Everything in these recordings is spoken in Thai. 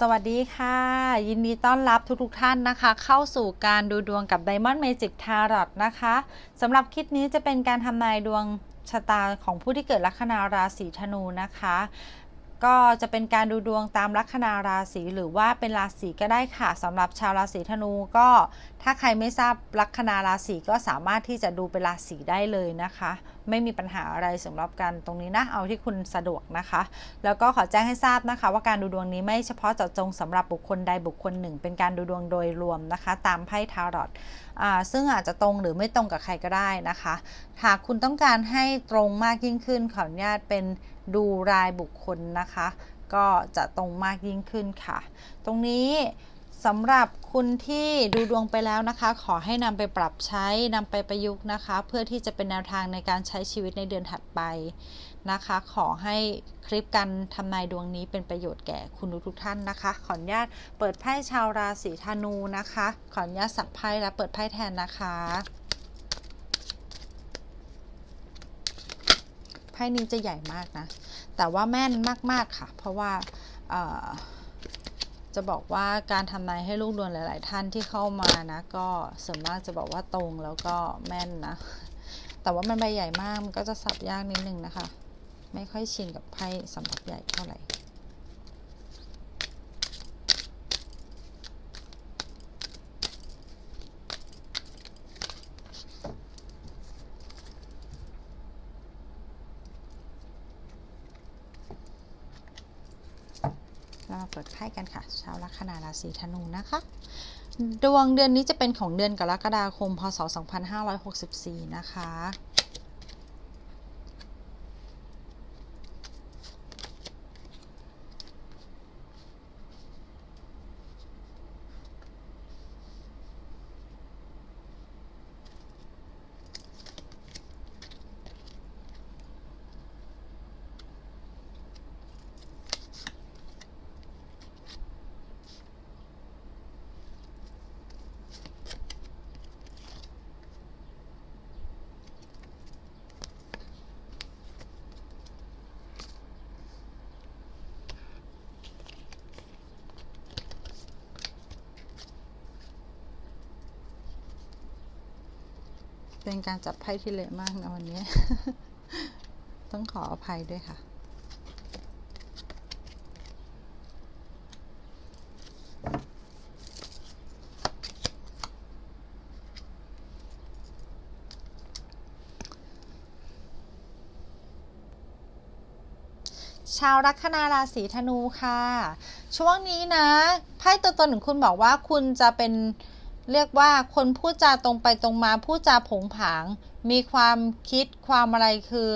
สวัสดีค่ะ ยินดีต้อนรับทุกๆทท่านนะคะ เข้าสู่การดูดวงกับ Diamond Magic Tarot นะคะสำหรับคลิปนี้จะเป็นการทำนายดวงชะตาของผู้ที่เกิดลัคนาราศีธนูนะคะ ก็จะเป็นการดูดวงตามลัคนาราศีหรือว่าเป็นราศีก็ได้ค่ะสำหรับชาวราศีธนูก็ถ้าใครไม่ทราบลัคนาราศีก็สามารถที่จะดูเป็นราศีได้เลยนะคะ ไม่มีปัญหาอะไรสำหรับการตรงนี้นะ เอาที่คุณสะดวกนะคะ แล้วก็ขอแจ้งให้ทราบนะคะ ว่าการดูดวงนี้ไม่เฉพาะเจาะจงสำหรับบุคคลใดบุคคลหนึ่ง เป็นการดูดวงโดยรวมนะคะ ตามไพ่ทารอตซึ่งอาจจะตรงหรือไม่ตรงกับใครก็ได้นะคะ หากคุณต้องการให้ตรงมากยิ่งขึ้นขออนุญาตเป็นดูรายบุคคลนะคะ ก็จะตรงมากยิ่งขึ้นค่ะ ตรงนี้ สำหรับคุณที่ดูดวงไปแล้วนะคะ ขอให้นำไปปรับใช้นำไปประยุกต์นะคะ เพื่อที่จะเป็นแนวทางในการใช้ชีวิตในเดือนถัดไปนะคะ ขอให้คลิปการทำนายดวงนี้เป็นประโยชน์แก่คุณทุกท่านนะคะ ขออนุญาตเปิดไพ่ชาวราศีธนูนะคะ ขออนุญาตสับไพ่และเปิดไพ่แทนนะคะไพ่นี้จะใหญ่มากนะ แต่ว่าแม่นมาก ๆ ค่ะ เพราะว่า จะบอกว่าการทำนายให้ลูกดวงหลาย ๆ ท่านที่เข้ามานะ ก็ส่วนมากจะบอกว่าตรงแล้วก็แม่นนะ แต่ว่ามันใบใหญ่มากมันก็จะสับยากนิดนึงนะคะ ไม่ค่อยชินกับไพ่สำหรับใหญ่เท่าไหร่ เรามาเปิดไพ่กันค่ะ ชาวลัคนาราศีธนูนะคะ ดวงเดือนนี้จะเป็นของเดือนกรกฎาคม พศ 2564 นะคะ เป็นการจับไพ่ที่เละมากนะวันนี้ ต้องขออภัยด้วยค่ะ ชาวลัคนาราศีธนูค่ะ ช่วงนี้นะ ไพ่ตัวตนของคุณบอกว่าคุณจะเป็น เรียกว่าคนพูดจาตรงไปตรงมาพูดจาผงผาง มีความคิดความอะไรคือ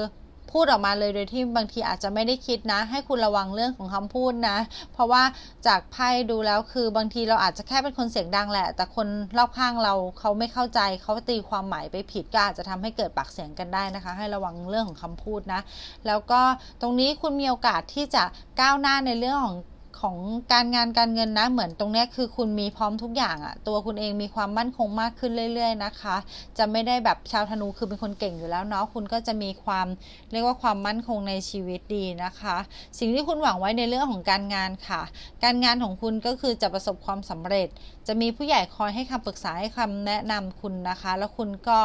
พูดออกมาเลยโดยที่บางทีอาจจะไม่ได้คิดนะ ให้คุณระวังเรื่องของคำพูดนะ เพราะว่าจากไพ่ดูแล้วคือบางทีเราอาจจะแค่เป็นคนเสียงดังแหละ แต่คนรอบข้างเราเขาไม่เข้าใจเขาตีความหมายไปผิดก็อาจจะทำให้เกิดปากเสียงกันได้นะคะ ให้ระวังเรื่องของคำพูดนะ แล้วก็ตรงนี้คุณมีโอกาสที่จะก้าวหน้าในเรื่องของ ของการงานการเงินนะ เหมือนตรงนี้คือคุณมีพร้อมทุกอย่างอะตัวคุณเองมีความมั่นคงมากขึ้นเรื่อย ๆ นะคะ จะไม่ได้แบบชาวธนูคือเป็นคนเก่งอยู่แล้วเนาะคุณก็จะมีความเรียกว่าความมั่นคงในชีวิตดีนะคะ สิ่งที่คุณหวังไว้ในเรื่องของการงานค่ะ การงานของคุณก็คือจะประสบความสำเร็จ จะมีผู้ใหญ่คอยให้คำปรึกษาให้คำแนะนำคุณนะคะ แล้วคุณก็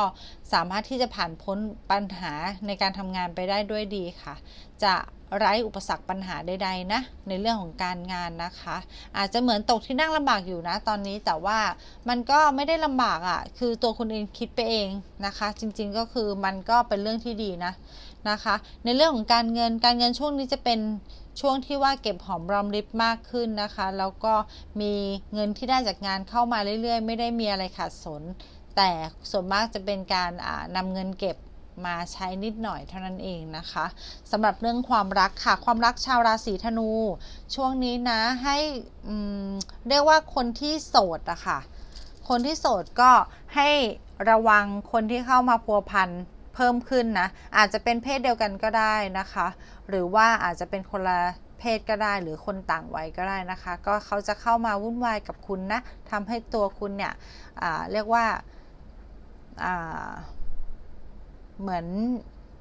สามารถที่จะผ่านพ้นปัญหาในการทำงานไปได้ด้วยดีค่ะ จะ ไร้อุปสรรคปัญหาใดๆนะในเรื่องของการงานนะคะ อาจจะเหมือนตกที่นั่งลำบากอยู่นะตอนนี้แต่ว่ามันก็ไม่ได้ลำบากอะ่ะคือตัวคุณเองคิดไปเองนะคะ จริงๆก็คือมันก็เป็นเรื่องที่ดีนะนะคะ ในเรื่องของการเงินการเงินช่วงนี้จะเป็นช่วงที่ว่าเก็บหอมรอมริบมากขึ้นนะคะ แล้วก็มีเงินที่ได้จากงานเข้ามาเรื่อยๆ ไม่ได้มีอะไรขาดสน แต่ส่วนมากจะเป็นการนำเงินเก็บ มาใช้นิดหน่อยเท่านั้นเองนะคะสำหรับเรื่องความรักค่ะความรักชาวราศีธนู ช่วงนี้นะให้เรียกว่าคนที่โสดอะค่ะคนที่โสดก็ให้ระวังคนที่เข้ามาพัวพันเพิ่มขึ้นนะอาจจะเป็นเพศเดียวกันก็ได้นะคะ หรือว่าอาจจะเป็นคนละเพศก็ได้หรือคนต่างวัยก็ได้นะคะ ก็เขาจะเข้ามาวุ่นวายกับคุณนะทำให้ตัวคุณเนี่ยเรียกว่า เหมือน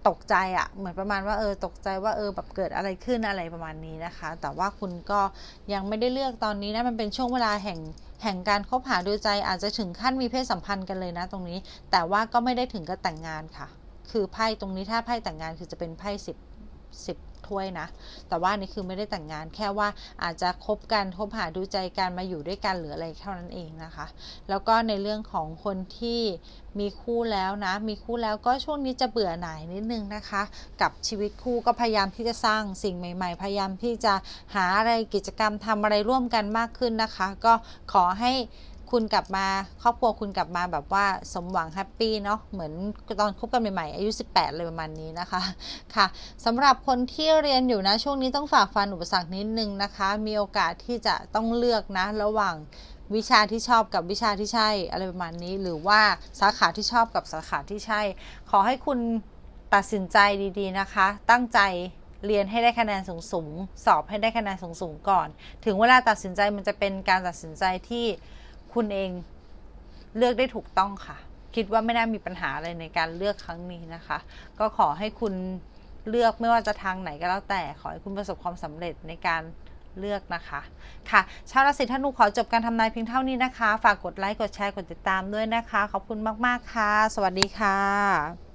ตกใจอะเหมือนประมาณว่าเออตกใจว่าเออแบบเกิดอะไรขึ้นอะไรประมาณนี้นะคะ แต่ว่าคุณก็ยังไม่ได้เลือกตอนนี้นะมันเป็นช่วงเวลาแห่งแห่งการคบหาดูใจอาจจะถึงขั้นมีเพศสัมพันธ์กันเลยนะตรงนี้ แต่ว่าก็ไม่ได้ถึงกับแต่งงานค่ะ คือไพ่ตรงนี้ถ้าไพ่แต่งงานคือจะเป็นไพ่สิบสิบ ถ้วยนะ แต่ว่านี่คือไม่ได้แต่งงานแค่ว่าอาจจะคบกันคบหาดูใจกันมาอยู่ด้วยกันหรืออะไรเท่านั้นเองนะคะ แล้วก็ในเรื่องของคนที่มีคู่แล้วนะ มีคู่แล้วก็ช่วงนี้จะเบื่อหน่ายนิดนึงนะคะ กับชีวิตคู่ก็พยายามที่จะสร้างสิ่งใหม่ ๆ พยายามที่จะหาอะไรกิจกรรมทำอะไรร่วมกันมากขึ้นนะคะ ก็ขอให้ คุณกลับมาครอบครัวคุณกลับมาแบบว่าสมหวังแฮปปี้เนาะเหมือนตอนคบกันใหม่ๆอายุ 18เลยประมาณนี้นะคะค่ะสำหรับคนที่เรียนอยู่นะช่วงนี้ต้องฝากฟันอุปสรรคนิดนึงนะคะ มีโอกาสที่จะต้องเลือกนะระหว่างวิชาที่ชอบกับวิชาที่ใช่อะไรประมาณนี้หรือว่าสาขาที่ชอบกับสาขาที่ใช่ ขอให้คุณตัดสินใจดีๆนะคะ ตั้งใจเรียนให้ได้คะแนนสูงๆสอบให้ได้คะแนนสูงๆก่อน ถึงเวลาตัดสินใจมันจะเป็นการตัดสินใจที่ คุณเองเลือกได้ถูกต้องค่ะ คิดว่าไม่น่ามีปัญหาอะไรในการเลือกครั้งนี้นะคะ ก็ขอให้คุณเลือกไม่ว่าจะทางไหนก็แล้วแต่ ขอให้คุณประสบความสำเร็จในการเลือกนะคะ ค่ะ ชาวราศีธนูขอจบการทำนายเพียงเท่านี้นะคะ ฝากกดไลค์ กดแชร์ กดติดตามด้วยนะคะ ขอบคุณมาก ๆ ค่ะ สวัสดีค่ะ